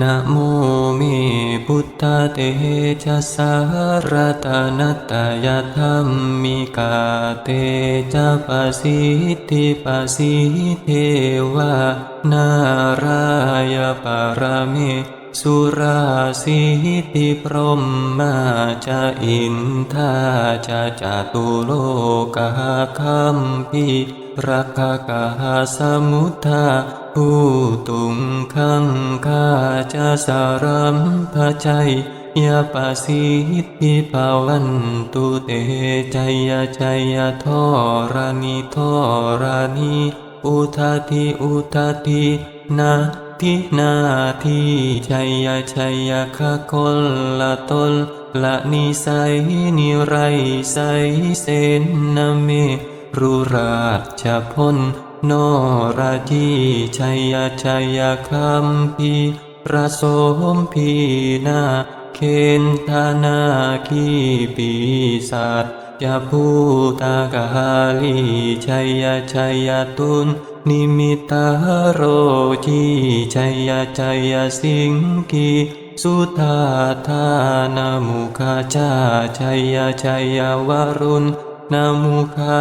นะโมเมพุทธเตชะสารตนัตยธรรมมิกาเตจะปสิทธิปสิเทวา นารายปารเมสุราสิทธิพรหมมาจะอินทาจะจตุโลกาคัมพีรักกาสมุทธา ผู้ตุงขังคาจะสารัมพชัยยาปสิทธิภาวันตุเตชัยยชัยยทอรานิทอรานิอุทาทิอุทาทินาทินาทิชัยยชัยยคะคนละตนละนิสัยนิไรใสเสนนเมรุราชพล โนราจีชัยยชัยคัมพีประสมพีนาเคนธานาคีปีศาจยาภูตากาลีชัยยชัยตุนนิมิตาโรจีชัยยชัยสิงกีสุธาธานามุขจาชัยยชัยวรุณ นามุขา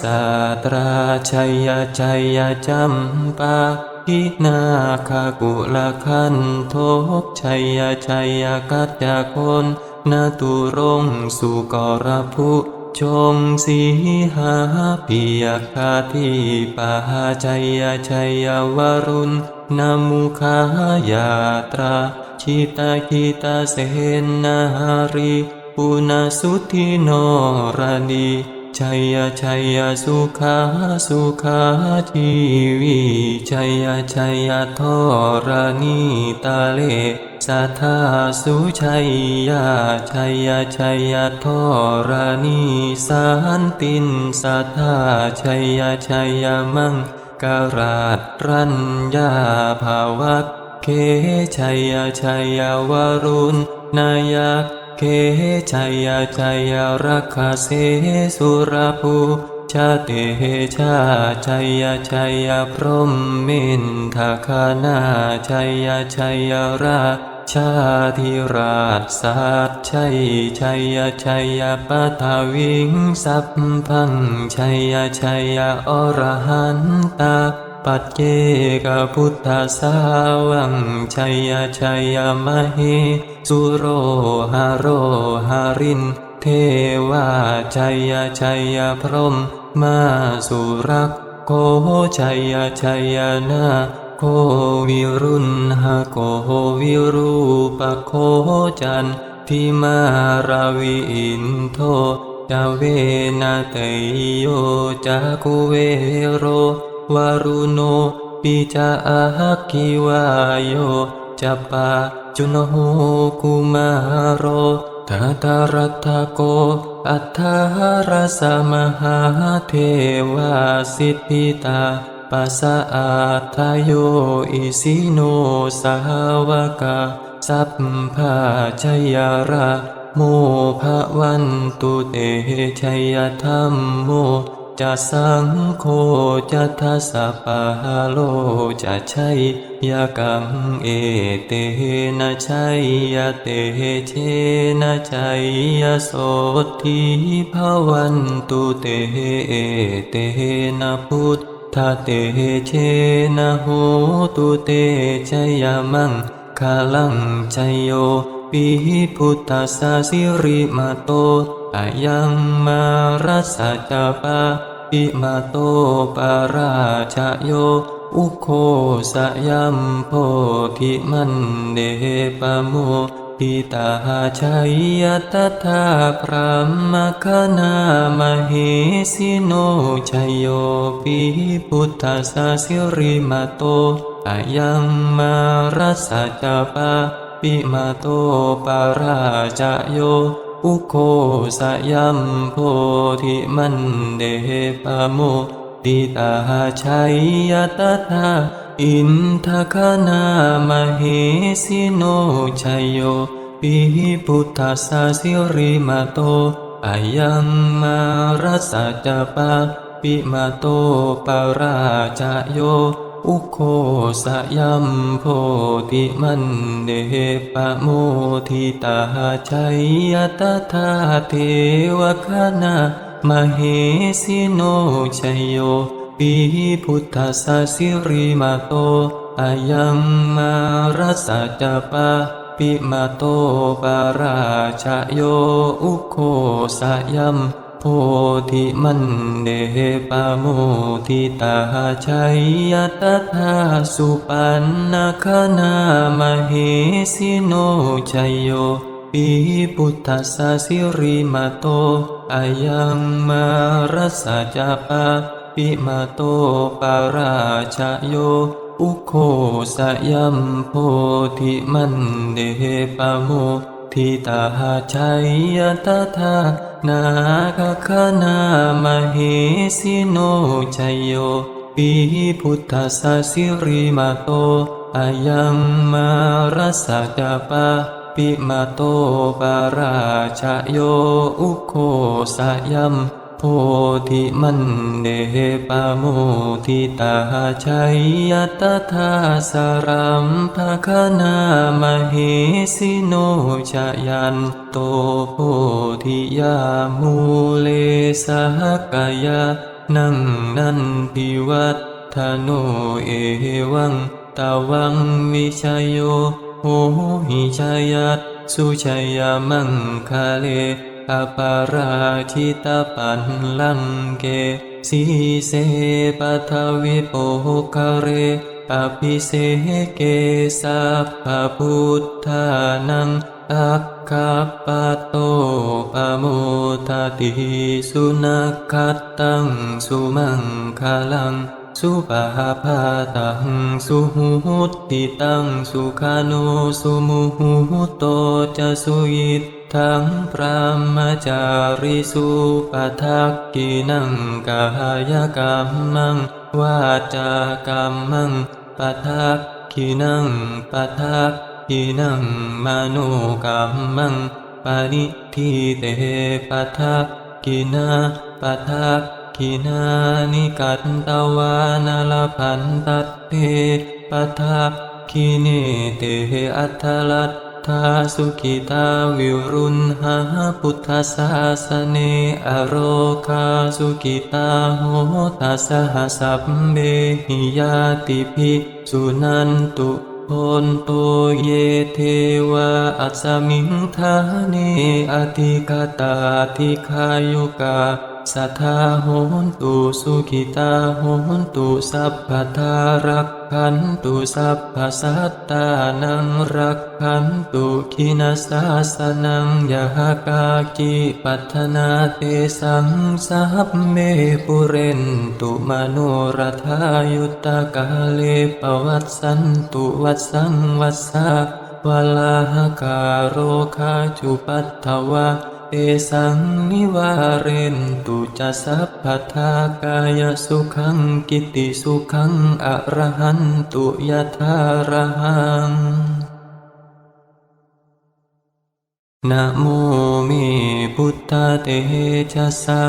สาตราชัยยชัยยจัมปาพินาคากุลคันโทกชัยยชัยยกัจจคนนาตุรงสุกรภุชงสีหาปิยคาทิปาชัยยชัยยวรุณนามุขายาตราชิตาคิตาเสนารีปุณสุธิโนรานี ชัยยชัยยสุขาสุขาชีวีชัยยชัยยทอรานีตาเลสัทธาสุชัยยาชัยยชัยยทอรานีสันตินสัทธาชัยยชัยยมังการาตรัญญาภาวักเคชัยยชัยยวรุณนายัก เคชัยชัยรักขเสสุรภูชาเตชาชัยชัยพรหมมินทคานาชัยชัยราชาธิราชสัตชัยชัยชัยปัทวิงสัพพังชัยชัยอรหันตา ปัจเจกพุทธสาวังชัยชัยมเหสุโรหาโรหาริน เทวาชัยชัยพรหมมาสุรักโคชัยชัยนาโควิรุณหโควิรูปโคจันทิมาราวิอินโทจาเวนะเตโยจากุเวโร วารุโน ปิจาอาคิวายโยจัปปาจุนโหกุมาโรทาตารัตโก อัฏฐารสมหาเทวาสิทธิตาปัสสะอาทายโยอิสิโนสาวกาสัพพาชยาระโมภะวันตุเตชัยธรรมโม จะสังโฆจะทัสสะปะโลจะชัยยกังเอเตนะชัยยเตเชนะชัยยโสทิภวันตุเตเอเตนะพุทธเตเชนะโหตุเตชัยยมังคาลังชัยโยปิพุทธสสะสิริมาโต อายังมารัสจาปาปิมาโตปาราชโย อุโคสยัมโพธิมันเดปโมปิตาชัยยตถาพระมคณามเหสิโนชัยโยปิพุทธสสะสิริมาโตอายังมารัสจาปาปิมาโตปาราจโย อุโคสยัมโพธิมันเดปโมติตาชัยยตถาอินทคานามเหสิโนชัยโยปิพุทธสสะสิริมาโตอายังมารัสสะจปาปิมาโตปาราจโย อุโคสยัมโพธิมันเดปะโมทิตาชัยยตถาเทวคณามเหสิโนชัยโยปีพุทธสสิริมาโตอายังมารัสสะจปะปิมาโตปาราชโยอุโคสยัม พธิมันเดปโมทิตาชัยยตถาสุปันนาคนามเหสิโนชัยโยปีพุทธสสิริมาโตอายังมารัสสะจปะปิมาโตปาราชโยอุโคสยัมโพธิมันเดปโม ทิตาชัยยตถานาคคณามเหสิโนชัยโยปีพุทธสสิริมาโตอายังมารัสสะจปาปิมาโตปาราชโยอุโคสยัม พธิมันเดปโมทิตาชัยยตถาสารัมภคณามเหสิโนชยันโตโพธิยามูเลสหกายานังนันทิวัฒโนเอวังตาวังวิชยโยโหหิชายัตสุชยามังคาเล อปาราชิตาปันลังเกสีเสปัทวิโปคาเรอภิเสเกสัพพพุทธานังอัคคปะโตปโมทติสุนัขคัตตังสุมังคลัง สุปาพาตังสุหุติตังสุขานุสุมุหุโตจะสุยิต ทังพระมจาริสุปทักกินังกายกรรมังวาจากรรมังปทักกินังปทักกินังมโนกรรมังปณิทิเตปทักกินาปทักกินานิกัตตวานลพันตัตเตปทักกิเนเตอัตถลัต ทาสุขิตาวิรุณหาพุทธศาสเนอโรคาสุขิตาโหตัสหสัพเบหิยาติภิสุนันตุโอนโตเยเทวาอัสมิงทาเนอธิกตาธิคายุกาสัทธาโหนตุสุขิตาโหนตุสัพพทารัก ขันตุสัพพสัตตานังรักขันตุขินาสาสนังยะกากิปัทนาเตสังสัพเมปุเรนตุมโนรทายุตตกาเลปวัตสันตุวัตสังวัสสะวลาหกาโรคาจุปัตถวะ เตสังนิวาเรนตุจะสัพพทากายสุขังกิติสุขังอรหันตุยะธารหังนะโมเมพุทธเตชะสา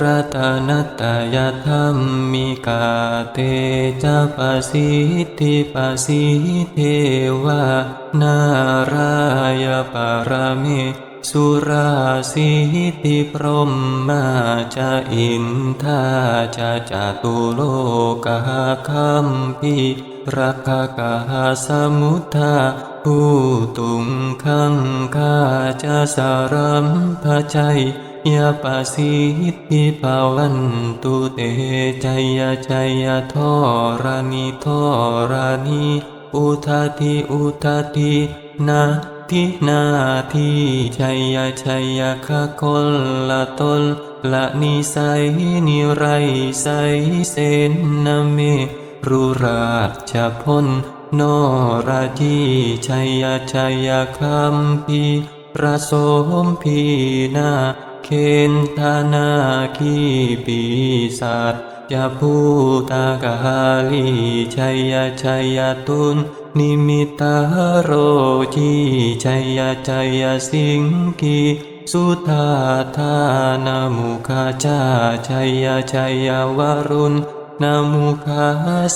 รตนัตตยธรรมมิกาเตจะปสิทธิปสิเทวา นารายปารเม สุราสิทธิพรหมาจะอินทาจะจตุโลกาคัมพีรักกาสมุทธาผู้ตุงขังกาจะสารัมพชัยยาปสิทิภาวันตุเตชัยยะชัยยะทอรานิทอรานิอุทาทิอุทาทินา ทินาทิชัยยชัยยคะคนละตนละนิสัยนิไรไสเสนนเมรุราชพลนราจีชัยยชัยยคัมพีประสมพีนาเคนธานาคีปีศาจยาภูตากาลีชัยยชัยยะตุน นิมิตาโรจีชัยยะชัยยะสิงกีสุธาธานามุขาชาชัยยะชัยยะวรุณนามุคา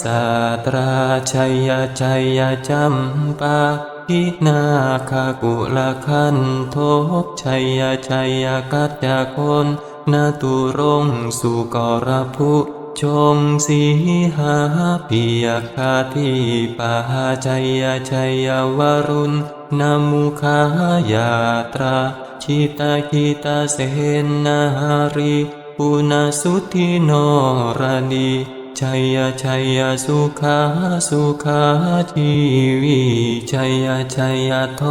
สาตราชัยยชัยยจำปาพินาคากุลคันโทชัยยชัยยกัจจคนนาตุรงสุกรภุ ชงสีหาปิยคาทิปาชัยยชัยยวรุณนามุขายาตราชิตาคิตาเสนารีปุณสุทินรานีชัยยชัยยสุขาสุขาชีวีชัยยชัยยท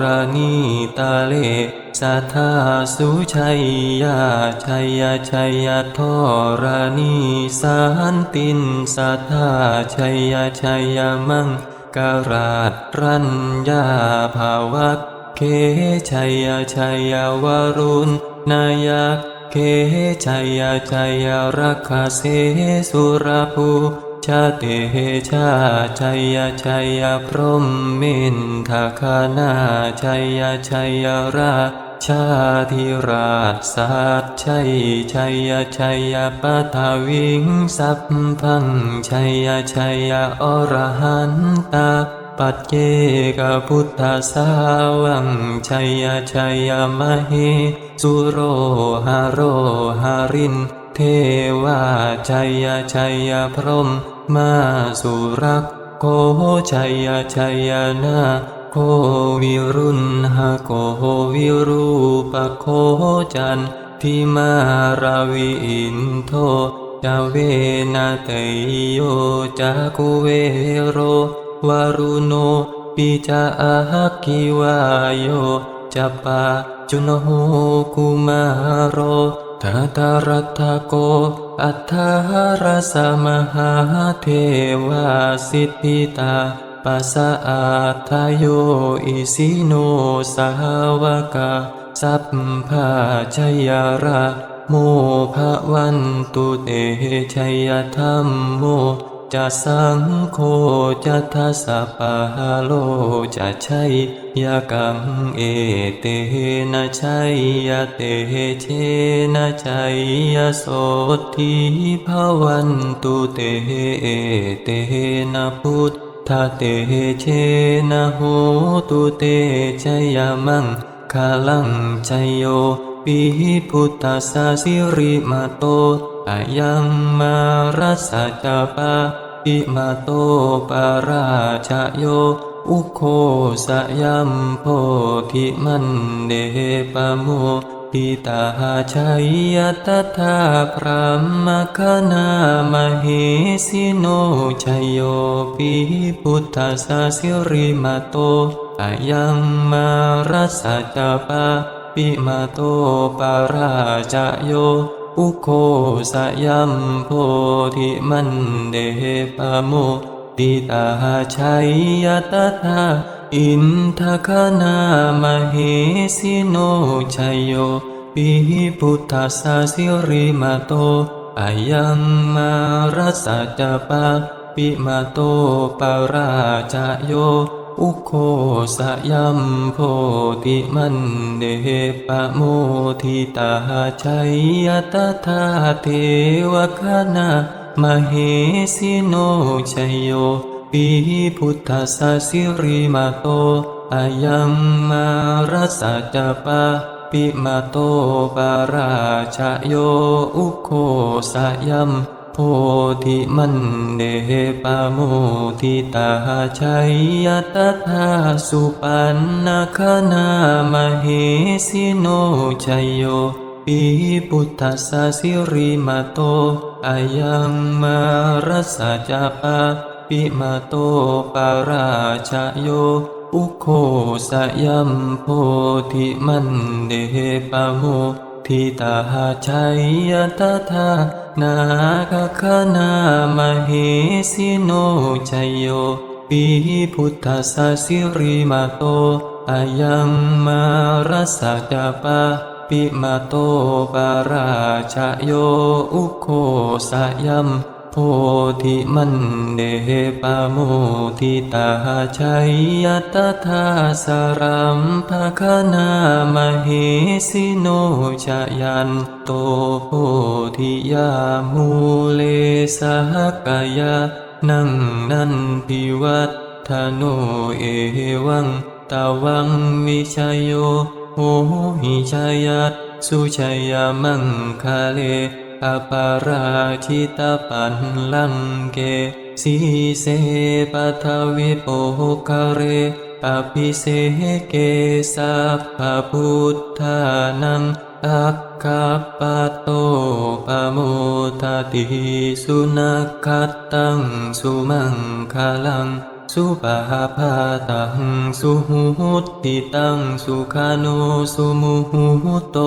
รานีตาเล สัทธาสุชัยยาชัยยาชัยยาทรานีสันตินสัทธาชัยยาชัยยามังการาตรัญญาภาวัตเคชัยยาชัยยาวรุณนายกเคชัยยาชัยยารักขเสสุรภู ชาเตชาชัยยชัยพรหมมินทาคานาชัยยชัยราชาธิราชสัตชัยชัยชัยปัทวิงสัพพังชัยชัยอรหันตาปัจเจกพุทธสาวังชัยชัยมเหสุโรหาโรหาริน เทวาชัยชัยพรหมมาสุรักโกชัยชัยนาโควิรุณหะโกวิรูปโคจันทิมาราวิอินโทจาเวนะเตโยจากุเวโรวารุโนปิจาอาคิวายโยจัปปาจุนโหกุมารโร ทัตารัตโก อัฏฐารสมหาเทวาสิทธิตาปัสสะอาทายโยอิสิโนสาวกาสัพพาชัยราโมภะวันตุเตชัยธรรมโม จะสังโฆจะทัสสะปะโลจะชัยยะกังเอเตนะชัยยะเตเชนะชัยยะโสทิภวันตุเตเอเตนะพุทธเตเชนะโหตุเตชัยมังคาลังชัยโยปิพุทธสสะสิริมาโต อายังมารัสจาปาปิมาโตปาราชโย อุโคสยัมโพธิมันเดปโมปิตาชัยยตถาพระมคณามเหสิโนชยโยปิพุทธสสะสิริมาโตอายังมารัสจาปาปิมาโตปาราจโย อุโคสยัมโพธิมันเดปโมติตาชัยยตถาอินทคณามเหสิโนชัยโยปิพุทธสสะสิริมาโตอายังมารัสสะจปาปิมาโตปาราจโย อุโคสยัมโพธิมันเดปะโมทิตาชัยยตถาเทวคณามเหสิโนชัยโยปิพุทธสสิริมาโตอายังมารัสสะจปาปิมาโตปาราชโยอุโคสยัม โพธิมันเดปะโมทิตาชัยยตถาสุปันนาคณามเหสิโนชัยโยปิพุทธสสะสิริมาโตอายังมารัสสะจาปาปิมาโตปาราชโยอุโคสยัมโพธิมันเดปะโม ทิตาชัยยตถานาคคณามเหสิโนชัยโยปิพุทธสสิริมาโตอายังมารัสสะจาปาปิมาโตปาราชโยอุโคสยัม โพธิมันเดปโมทิตาชัยยตถาสรัมภคณามเหสิโนชยันโตโพธิยามูเลสหกายะนังนันทิวัฒโนเอวังตาวังวิชยโยโหหิชายัตสุชยามังคาเล อปาราชิตาปันลังเกสีเสปัทวิโปคาเรอภิเสเกสัพพพุทธานังอัคคปโตปโมทติสุนักขัตตังสุมังคลัง สุปาพาตังสุหุติตังสุขานุสุมุหุโต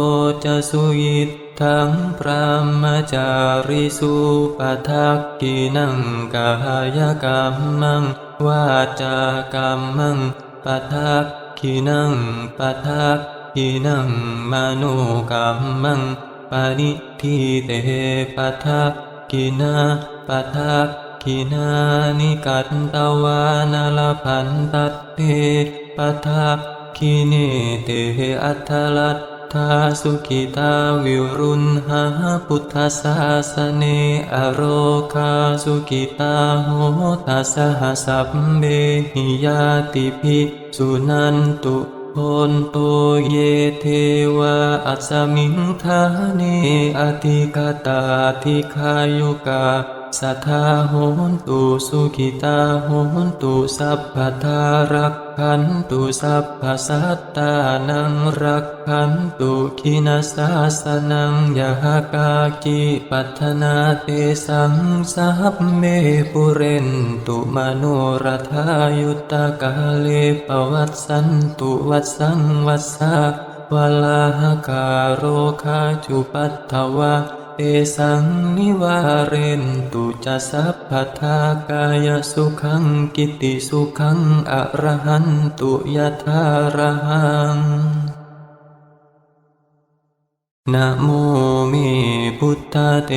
จะสุยิต ทั้งพระมจาริสุปทักกินังกายกรรมังวาจากรรมังปทักกินังปทักกินังมโนกรรมังปณิทิเตปทักกินาปทักกินานิกัตตวานลพันตัตเตปทักกิเนเตอัตถลัต ทาสุขิตาวิรุณหาพุทธศาสเนอโรคาสุขิตาโหทัสหสัพเบหิยาติภิสุนันตุโนโตเยเทวาอัสมิงทาเนอธิกตาธิคายุกาสัทธาโหนตุสุขิตาโหนตุสัพพทารัก ขันตุสัพพสัตตานังรักขันตุขินาสาสนังยหากากิปัฒนาเตสังสัพเมปุเรนตุมโนรทายุตกาเลปวัตสันตุวัตสังวัสสาวลาหกาโรคาจุปัตถวะ เตสังนิวาเรนตุจะสัพพทากายสุขังกิติสุขังอรหันตุยะธารหังนะโมเมพุทธเต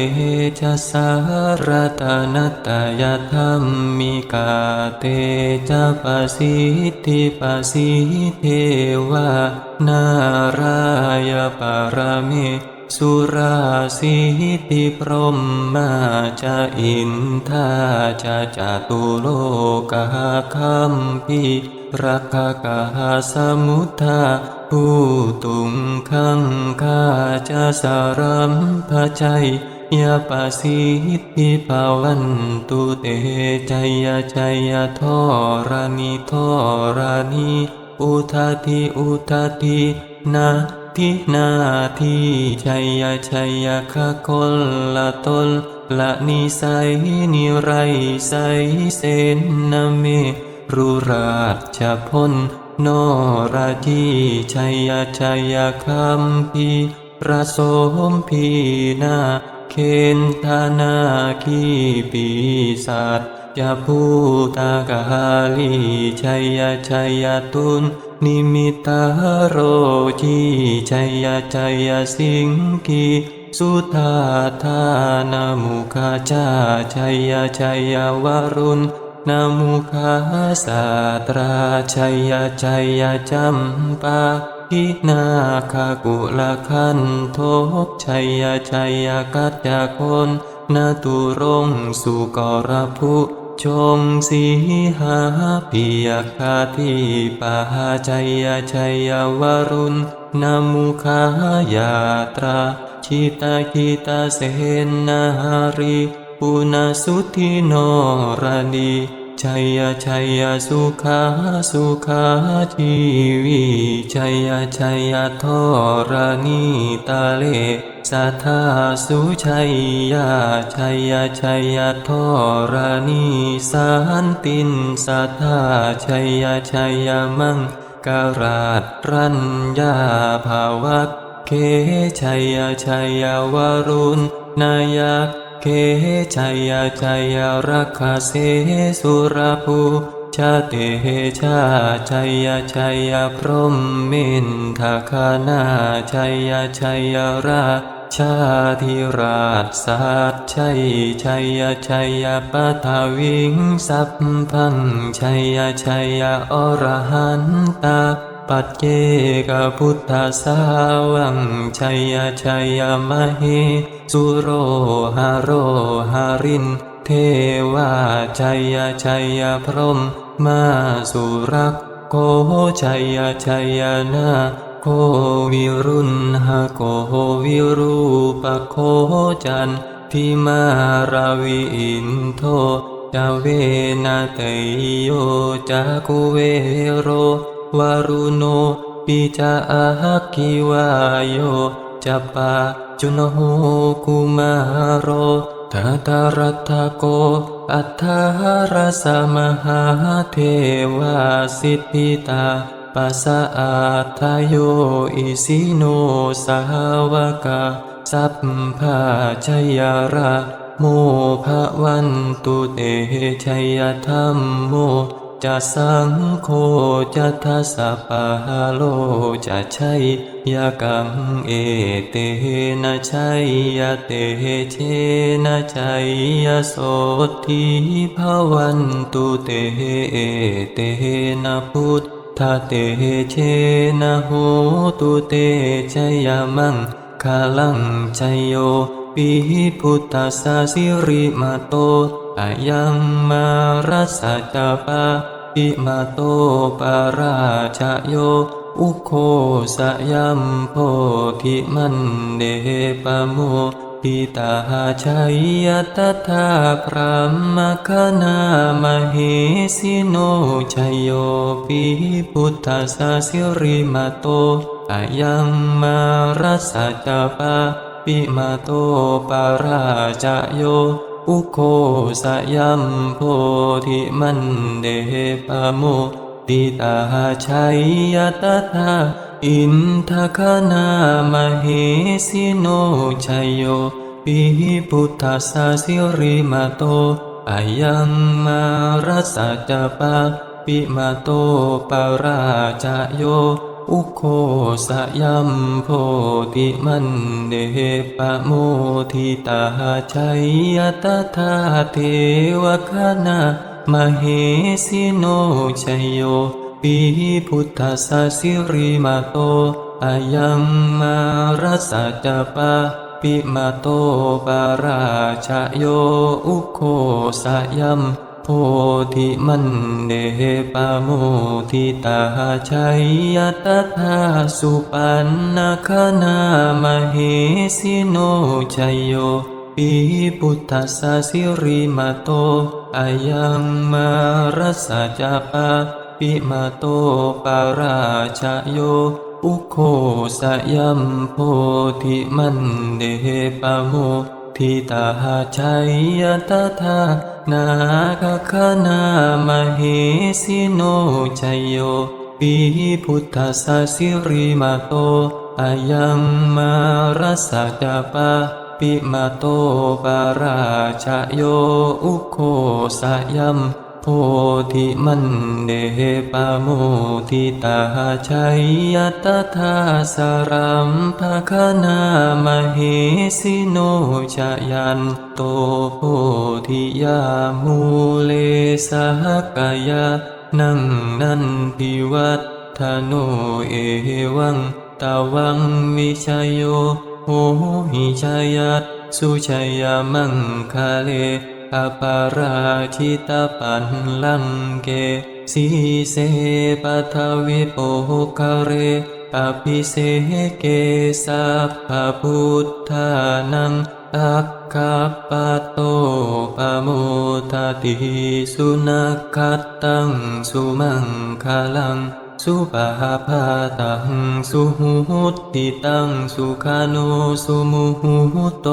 ชะสารตานตยธรรมมิกาเตจะปะสิทธิปะสิเทวา นารายปารเม สุราสิติพรหมมาจะอินทาจะจตุโลกาคัมพีรักกาสมุทาผู้ตุงขังข้าจะสารมพชัยยาปสิทธิภาวันตุเตใจยใจยทอรานิทอรานิอุทาทิอุทาทินา ทินาทีชัยยชัยยคะคนละตนละนิสัยนิไรใสเสนนเมรุราชพลโนราจีชัยยชัยยคัมพีประสมพีนาเคนธานาคีปีศาจจะพูตากาลีชัยยชัยตุน นิมิตาโรจีชัยยชัยสิงกีสุธาธานามุขจาชัยยชัยวรุณนามุขาสาตราชัยยชัยจัมปาพินาคากุลคันทกชัยยชัยกัจจคนนาตุรงสุกรภุ ชมสีหาปิยคาทิปาชัยชัยวรุณนามุขายาตราชิตาคิตาเสนนาหาริปุณสุธิโนรานี ชัยชัยสุขาสุขาชีวีชัยชัยทอรานีตาเลสัทธาสุชัยยาชัยชัยทอรานีสันตินสัทธาชัยชัยมังการาตรัญญาภาวักเคชัยชัยวรุณนายัก เกชัยชัยรักขเสสุรภูชาเตชาชัยชัยพรหมมินทคานาชัยชัยราชาธิราชสัตชัยชัยชัยปัทวิงสัพพังชัยชัยอรหันตา ปัจเจกพุทธสาวังชัยชัยมเหสุโรหาโรหาริน เทวาชัยชัยพรหมมาสุรักโกชัยชัยนาโควิรุณหโกวิรูปโคจันทิมาราวิอินโทจาเวนะเตโยจากุเวโร วารุโน ปิจาอาคิวายโยจัปปาจุนโหกุมารโรทาตารัตถโก อัฏฐารสมหาเทวาสิทธิตาปัสสะอาทายโยอิสิโนสาวกาสัพพาชยาระโมภะวันตุเตชัยธรรมโม จะสังโฆจะทัสสะปะโลจะใช่ยากังเอเตนะชัยยะเตเชนะชัยยะโสทิภวันตุเตเอเตนะพุทธเตเชนะโหตุเตชยมังคาลังชัยโยปิพุทธสสสิริมาโต อายังมารัสสะจาปาปิมาโตปาราชโย อุโคสยัมโพธิมันเดปโมทิตาชัยยตถาพระมคณามเหสิโนชัยโยปิพุทธสสะสิริมาโตอายังมารัสสะจาปาปิมาโตปาราจโย อุโคสยัมโพธิมันเดปโมติตาชัยยตถาอินทคณามเหสิโนชัยโยปิพุทธสสะสิริมาโตอายังมารัสจปาปิมาโตปาราจโย อุโคสยัมโพธิมันเดปะโมทิตาชัยยตถาเทวคณามเหสิโนชัยโยปิพุทธสสะสิริมาโตอายังมารัสสะจปาปิมาโตปาราชโยอุโคสยัม โพธิมันเดปะโมทิตาชัยยตถาสุปันนาคณามเหสิโนชัยโยปิพุทธสสะสิริมาโตอายังมารัสสะจาปาปิมาโตปาราชโยอุโคสยัมโพธิมันเดปะโม ทิตาชัยยตถานาคคณามเหสิโนชัยโยปิพุทธสสะสิริมาโตอายังมารัสสะจาปาปิมาโตปาราชโยอุโคสยัม พธิมันเดปโมทิตาชัยยตถาสารัมภคณามเหสิโนชยันโตโพธิยามูเลสหกายะนังนันพิวัตธโนเอวังตาวังวิชยโยโหหิชายัตสุชยมังคาเล อปาราชิตาปันลังเกสีเสปัทวิโปคาเรอภิเสเกสัพพพุทธานังอัคคปะโตปโมทติสุนัขคัตตังสุมังคลัง สุปาพาตังสุหุติตังสุขานุสุมุหุโต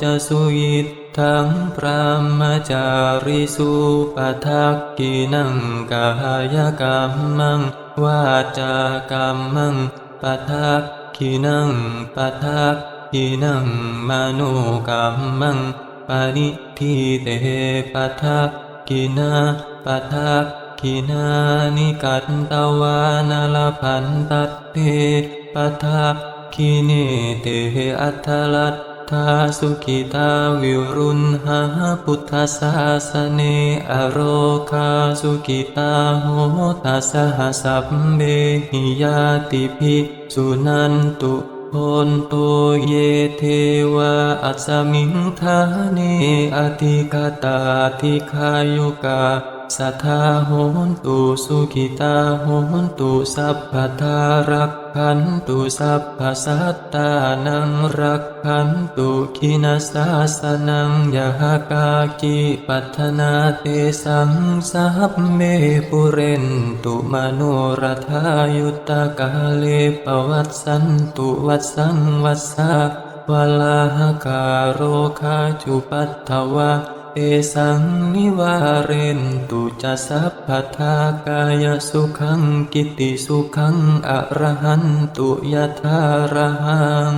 จะสุยิต ทั้งพระมจาริสุปทักกินังกายกรรมังวาจากรรมังปทักกินังปทักกินังมโนกรรมังปานิทิเตปทักกินาปทักกินานิกัตตวานาลพันตัตเตปทักกิเนเตอัทลัต ธาสุขิตาวิรุณหาพุทธศาสเนอโรคาสุขิตาโหตัสหสัพเบหิยาติภิสุนันตุโอนโตเยเทวาอัสมิงทาเนอติกตาทิคายุกาสัทธาโหนตุสุขิตาโหนตุสัพพทารัก ขันตุสัพพสัตตานังรักขันตุคินาสาสนังยะหกากิปัฒนาเตสังสัพเมปุเรนตุมโนรธายุตตกาเลปวัตสันตุวัตสังวัสสะวลาหกาโรคาจุปัตถวะ เอสังนิวาเรนตุจะสัพพทากายสุขังกิติสุขังอรหันตุยทารหัง